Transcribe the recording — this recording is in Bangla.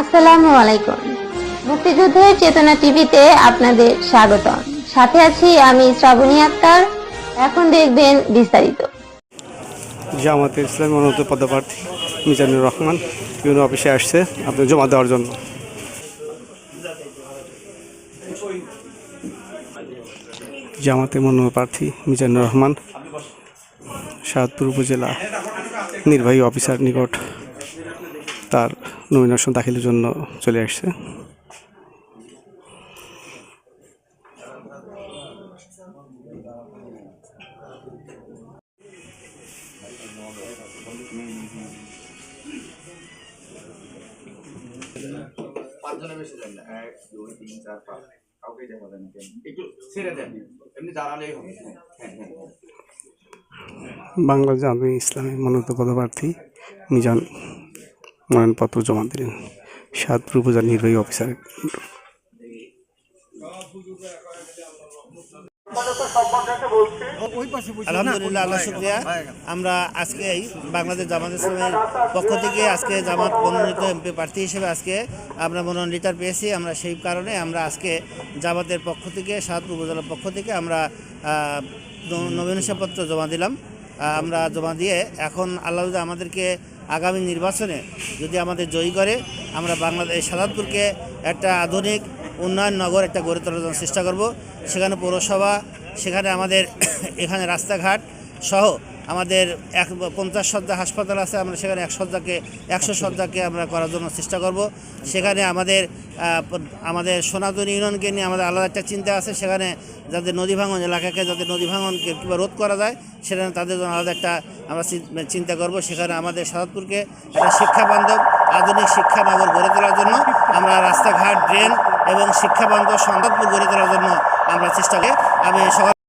আসসালামু আলাইকুম। মুক্তিযুদ্ধের চেতনা টিভিতে আপনাদের স্বাগতম। সাথে আছি আমি শ্রাবণী আক্তার। এখন দেখবেন বিস্তারিত। জামাতে ইসলাম মনোনীত পদপ্রার্থী মিজানুর রহমান, ইউনো অফিসে আসছে আপনি জমা দেওয়ার জন্য। জামাতে মনোনীত প্রার্থী মিজানুর রহমান সাহাদপুর উপজেলা নির্বাহী অফিসার নিকট তার নমিনেশন দাখিলের জন্য চলে আসছে। পাঁচজনের বেশি যান না। এক দুই তিন চার পাঁচ। কাউকে দেখা যায় একটু ছেড়ে দেন। এমনি দাঁড়ালেই হবে। বাংলা জামি ইসলামী মনোনীত পদপ্রার্থী মিজান মনোনয়নপত্র জমা দিলেন। সাতপুর উপজেলা নির্বাহী অফিসার। আলহামদুলিল্লাহ আল্লাহ শুক্রিয়া। আমরা আজকে এই বাংলাদেশ জামাত ইসলামের পক্ষ থেকে আজকে জামাত মনোনীত এমপি প্রার্থী হিসেবে আজকে আমরা মনোনয়ন লেটার পেয়েছি। আমরা সেই কারণে আমরা আজকে জামাতের পক্ষ থেকে সাতপুর উপজেলার পক্ষ থেকে আমরা আহ, ন- নমিনেশনপত্র জমা দিলাম। আমরা জমা দিয়ে এখন আল্লাহ আমাদেরকে আগামী নির্বাচনে যদি আমাদের জয়ী করে, আমরা বাংলাদেশ, সাদাতপুরকে একটা আধুনিক উন্নয়ন নগর একটা গড়ে তোলার জন্য চেষ্টা করব। সেখানে পৌরসভা, সেখানে আমাদের এখানে রাস্তাঘাট সহ আমাদের এক পঞ্চাশ শয্যা হাসপাতাল আছে, আমরা সেখানে এক শয্যাকে একশো শয্যাকে আমরা করার জন্য চেষ্টা করব। সেখানে আমাদের আমাদের সনাতন ইউনিয়নকে নিয়ে আমাদের আলাদা একটা চিন্তা আছে, সেখানে যাদের নদী ভাঙন এলাকাকে যাতে নদী ভাঙনকে কীভাবে রোধ করা যায়, সেখানে তাদের জন্য আলাদা একটা আমরা চিন্তা করব। সেখানে আমাদের সাদাতপুরকে একটা শিক্ষা বান্ধব আধুনিক শিক্ষা নগর গড়ে তোলার জন্য আমরা রাস্তাঘাট, ড্রেন এবং শিক্ষা বান্ধব সাদাতপুর গড়ে তোলার জন্য আমরা চেষ্টা করি। আমি সকাল